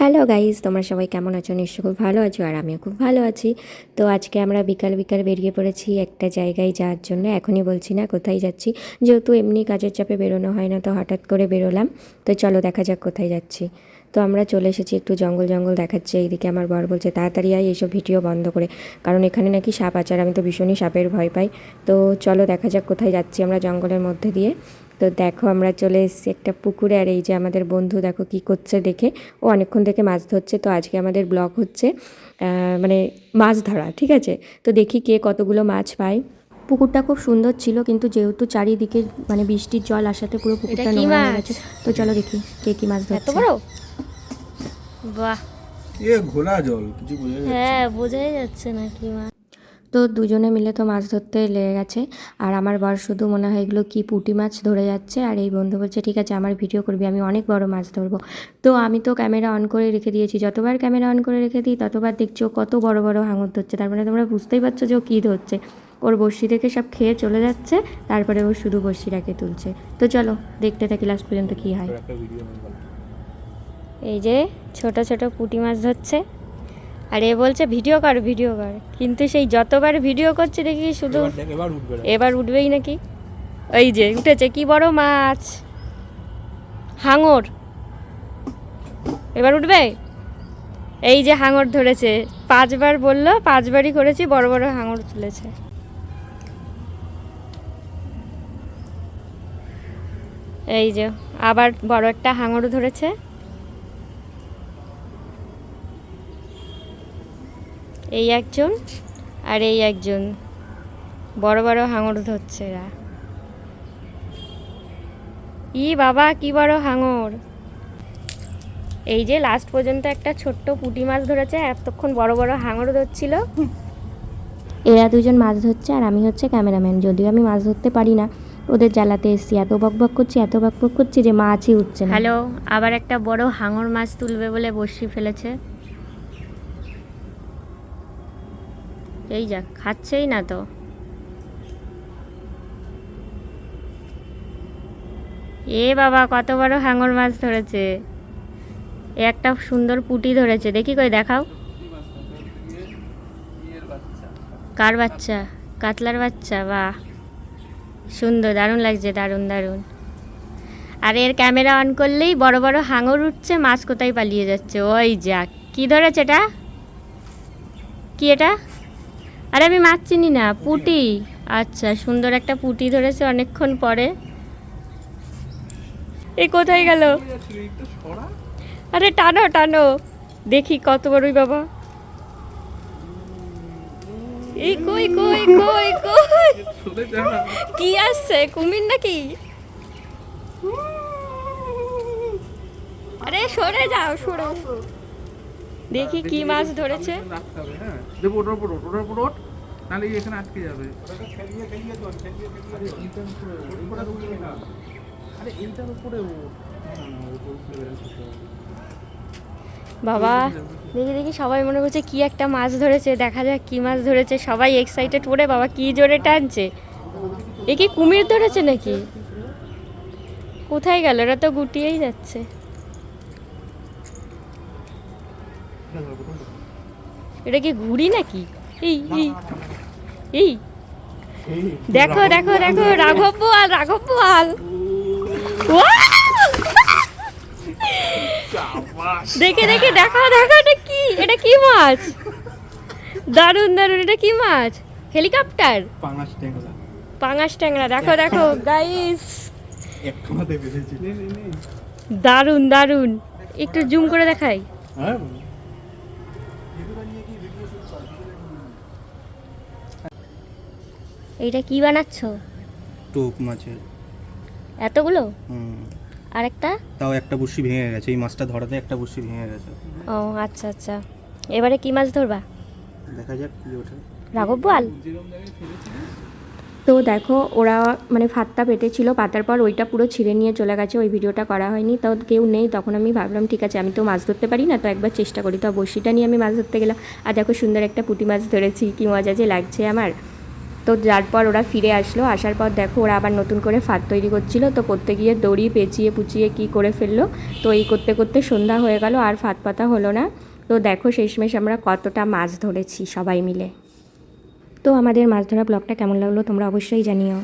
Hello guys তোমরা সবাই কেমন আছো? নিশ্চয় খুব ভালো আছো আর আমিও খুব ভালো আছি। তো আজকে আমরা বিকাল বিকাল বেরিয়ে পড়েছি একটা জায়গায় যাওয়ার জন্য। এখনই বলছি না কোথায় যাচ্ছি। যেহেতু এমনি কাজের চাপে বেরোনো হয় না, তো হঠাৎ করে বেরোলাম। তো চলো দেখা যাক কোথায় যাচ্ছি। তো আমরা চলে এসেছি একটু জঙ্গল জঙ্গল দেখাচ্ছে এইদিকে আমার বর বলছে তাড়াতাড়ি আয় এইসব ভিডিও বন্ধ করে। কারণ এখানে নাকি সাপ আছে আর আমি তো ভীষণই সাপের ভয় পাই। তো চলো দেখা যাক কোথায় যাচ্ছি আমরা জঙ্গলের মধ্যে দিয়ে। তো দেখো আমরা চলে এসেছি একটা পুকুরে আর এই যে আমাদের বন্ধু দেখো কি করছে দেখে। ও অনেকক্ষণ থেকে মাছ ধরছে তো আজকে আমাদের ব্লগ হচ্ছে আহ, মানে মাছ ধরা ঠিক আছে? তো দেখি কে কতগুলো মাছ পায়। পুকুরটা খুব সুন্দর ছিল কিন্তু যেহেতু চারিদিকে মানে বৃষ্টির জল আসাতে পুরো পুকুরটা নোংরা হয়ে গেছে। তো চলো দেখি কে কি মাছ এত ধরছে। বড়? বাহ। এ ঘোলা জল কিছু বোঝা যাচ্ছে হ্যাঁ বোঝাই যাচ্ছে না কি মাছ তো দুজনে মিলে তো মাছ ধরতে লেগে গেছে আর আমার বর শুধু মনে হয় এগুলো কি পুঁটি মাছ ধরে যাচ্ছে আর এই বন্ধু বলছে ঠিক আছে আমার ভিডিও করবি আমি অনেক বড় মাছ ধরবো। তো আমি তো ক্যামেরা অন করে রেখে দিয়েছি যতবার ক্যামেরা অন করে রেখে দিই ততবার দেখছি ও কত বড় বড় হাঙর ধরছে। তার মানে তোমরা বুঝতেই পারছ যে ও কী ধরছে। ওর বড়শি থেকে সব খেয়ে চলে যাচ্ছে তারপরে ও শুধু বড়শিটাকে তুলছে। তো চলো দেখতে থাকি লাস্ট পর্যন্ত কী হয়। এই যে ছোট ছোট পুঁটি মাছ ধরছে। আর এ বলছে ভিডিও কর ভিডিও কর। কিন্তু সেই যতবার ভিডিও করছে দেখি শুধু এবার উঠবেই নাকি? এই যে উঠেছে কি বড় মাছ? হাঙর। এবার উঠবে? এই যে হাঙর ধরেছে। পাঁচবার বলল পাঁচবারই করেছি বড় বড় হাঙর তুলেছে। এই যে আবার বড় একটা হাঙর ধরেছে। এই একজন আর এই একজন। বড় বড় হাঙর ধরছে এরা। ই বাবা, কি বড় হাঙর। এই যে লাস্ট পর্যন্ত একটা ছোট্ট পুঁটি মাছ ধরেছে, এতক্ষণ বড় বড় হাঙর ধরছিল। এরা দুজন মাছ ধরছে আর আমি হচ্ছে ক্যামেরাম্যান, যদিও আমি মাছ ধরতে পারি না। ওদের জ্বালাতে এসছি, এত বকবক করছি, এত বকবক করছি যে মাছই উঠছে হ্যালো আবার একটা বড় হাঙর মাছ তুলবে বলে বসি ফেলেছে। এই যা, খাচ্ছেই না তো। এ বাবা, কত বড় হাঙর মাছ ধরেছে। একটা সুন্দর পুঁটি ধরেছে। দেখি কই, দেখাও। কার বাচ্চা? কাতলার বাচ্চা, বাহ। সুন্দর, দারুণ লাগছে, দারুণ দারুণ। আর এর ক্যামেরা অন করলেই বড় বড় হাঙর উঠছে, মাছ কোথায় পালিয়ে যাচ্ছে? ওই যাক কি ধরেছে এটা? কি এটা? আরে আমি মাছ চিনি না, পুটি। আচ্ছা সুন্দর একটা পুটি ধরেছে অনেকক্ষণ পরে। এ কোথায় গেল? আরে টানো টানো। দেখি কত বড়ই বাবা। এই কই কই কই কই? কি আসছে, কুমির নাকি? আরে সরে যাও, সরো দেখি কি মাছ ধরেছে। নাহলে এখানে আটকে যাবে। আরে এইটার উপরে। বাবা দেখি দেখি সবাই মনে করছে কি একটা মাছ ধরেছে দেখা যাক কি মাছ ধরেছে সবাই এক্সাইটেড করে বাবা কি জোরে টানছে। এ কি কুমির ধরেছে নাকি? কোথায় গেল? ওরা তো গুটিয়েই যাচ্ছে। এটা কি ঘুড়ি নাকি? এই এই এই। দেখো দেখো দেখো রাঘব বোয়াল রাঘব বোয়াল দেখে দেখে দেখো দেখো এটা কি? এটা কি মাছ? দারুণ দারুণ এটা কি মাছ? হেলিকপ্টার? পাঙাশ ট্যাংরা। পাঙাশ ট্যাংরা দেখো দেখো গাইস। দারুণ দারুণ। একটু জুম করে দেখাই। হ্যাঁ? এইটা কি বানাচ্ছ? টোপ মাছের। এতগুলো? হুম। আরেকটা? তাও একটা বড়শি ভেঙে গেছে। এই মাছটা ধরাতে একটা বড়শি ভেঙে গেছে। ও আচ্ছা আচ্ছা। এবারে কি মাছ ধরবা? দেখা যাক কি ওঠে। রাঘব বোয়াল? তো দেখো ওরা মানে ফাত্তা পেতেছিল পাতার পর ওইটা পুরো ছিঁড়ে নিয়ে চলে গেছে ওই ভিডিওটা করা হয়নি। তো কেউ নেই তখন আমি ভাবলাম ঠিক আছে আমি তো মাছ ধরতে পারি না তো একবার চেষ্টা করি। তো বড়শিটা নিয়ে আমি মাছ ধরতে গেলাম। আর দেখো সুন্দর একটা পুঁটি মাছ ধরেছি কি মজা যে লাগছে আমার। তো যারপর ওরা ফিরে আসলো, আসার পর দেখো ওরা আবার নতুন করে ফাঁদ তৈরি করছিল, তো করতে গিয়ে দড়ি পেঁচিয়ে পুচিয়ে কি করে ফেলল, তো এই করতে করতে সন্ধ্যা হয়ে গেল আর ফাঁদ পাতা হলো না। তো দেখো শেষমেশ আমরা কতটা মাছ ধরেছি সবাই মিলে। তো আমাদের মাছ ধরা ব্লগটা কেমন লাগল তোমরা অবশ্যই জানিও।